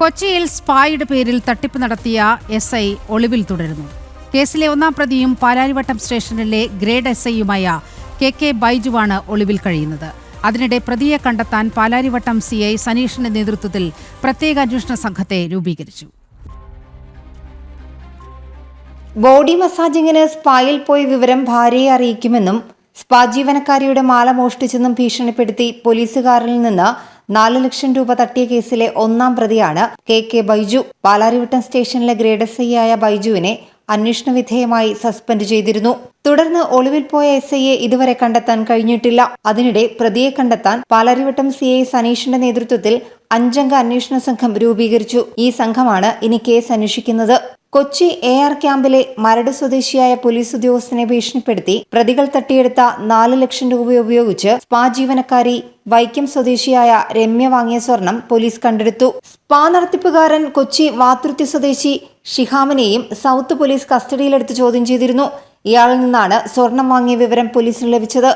കൊച്ചിയിൽ സ്പായുടെ പേരിൽ തട്ടിപ്പ് നടത്തിയ എസ് ഐ ഒളിവിൽ തുടരുന്നു. കേസിലെ ഒന്നാം പ്രതിയും പാലാരിവട്ടം സ്റ്റേഷനിലെ ഗ്രേഡ് എസ് ഐയുമായ കെ കെ ബൈജുവാണ് ഒളിവിൽ കഴിയുന്നത്. അതിനിടെ പ്രതിയെ കണ്ടെത്താൻ പാലാരിവട്ടം സി ഐ സനീഷിന്റെ നേതൃത്വത്തിൽ പ്രത്യേക അന്വേഷണ സംഘത്തെ രൂപീകരിച്ചു. ബോഡി മസാജിങ്ങിന് സ്പായിൽ പോയി വിവരം ഭാര്യയെ അറിയിക്കുമെന്നും സ്പാ ജീവനക്കാരിയുടെ മാല മോഷ്ടിച്ചെന്നും ഭീഷണിപ്പെടുത്തി പോലീസുകാരിൽ നിന്ന് നാല് ലക്ഷം രൂപ തട്ടിയ കേസിലെ ഒന്നാം പ്രതിയാണ് കെ കെ ബൈജു. പാലാരിവട്ടം സ്റ്റേഷനിലെ ഗ്രേഡ് ഐ ആയ ബൈജുവിനെ അന്വേഷണ വിധേയമായി സസ്പെൻഡ് ചെയ്തിരുന്നു. തുടർന്ന് ഒളിവിൽ പോയ എസ് ഐയെ ഇതുവരെ കണ്ടെത്താൻ കഴിഞ്ഞിട്ടില്ല. അതിനിടെ പ്രതിയെ കണ്ടെത്താൻ പാലരിവട്ടം സി ഐ സനീഷിന്റെ നേതൃത്വത്തിൽ അഞ്ചംഗ അന്വേഷണ സംഘം രൂപീകരിച്ചു. ഈ സംഘമാണ് ഇനി കേസ് അന്വേഷിക്കുന്നത്. കൊച്ചി എ ആർ ക്യാമ്പിലെ മരട് സ്വദേശിയായ പോലീസ് ഉദ്യോഗസ്ഥനെ ഭീഷണിപ്പെടുത്തി പ്രതികൾ തട്ടിയെടുത്ത നാല് ലക്ഷം രൂപ ഉപയോഗിച്ച് സ്പാ ജീവനക്കാരി വൈക്കം സ്വദേശിയായ രമ്യ വാങ്ങിയ സ്വർണം പോലീസ് കണ്ടെടുത്തു. സ്പാ നടത്തിപ്പുകാരൻ കൊച്ചി വാതുർത്തി സ്വദേശി ഷിഹാമിനെയും സൗത്ത് പോലീസ് കസ്റ്റഡിയിലെടുത്ത് ചോദ്യം ചെയ്തിരുന്നു. ഇയാളിൽ നിന്നാണ് സ്വർണം വാങ്ങിയ വിവരം പോലീസിന് ലഭിച്ചത്.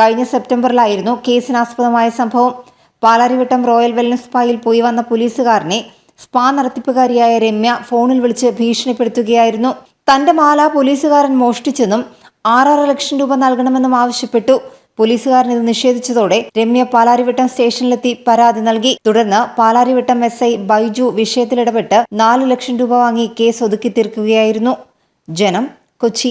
കഴിഞ്ഞ സെപ്റ്റംബറിലായിരുന്നു കേസിനാസ്പദമായ സംഭവം. പാലാരിവട്ടം റോയൽ വെൽനസ് സ്പായിൽ പോയി വന്ന പോലീസുകാരനെ സ്പാ നടത്തിപ്പുകാരിയായ രമ്യ ഫോണിൽ വിളിച്ച് ഭീഷണിപ്പെടുത്തുകയായിരുന്നു. തന്റെ മാല പോലീസുകാരൻ മോഷ്ടിച്ചെന്നും ആറര ലക്ഷം രൂപ നൽകണമെന്നും ആവശ്യപ്പെട്ടു. പോലീസുകാരൻ ഇത് നിഷേധിച്ചതോടെ രമ്യ പാലാരിവട്ടം സ്റ്റേഷനിലെത്തി പരാതി നൽകി. തുടർന്ന് പാലാരിവട്ടം എസ് ഐ ബൈജു വിഷയത്തിലിടപെട്ട് നാല് ലക്ഷം രൂപ വാങ്ങി കേസ് ഒതുക്കി തീർക്കുകയായിരുന്നു. ജനം കൊച്ചി.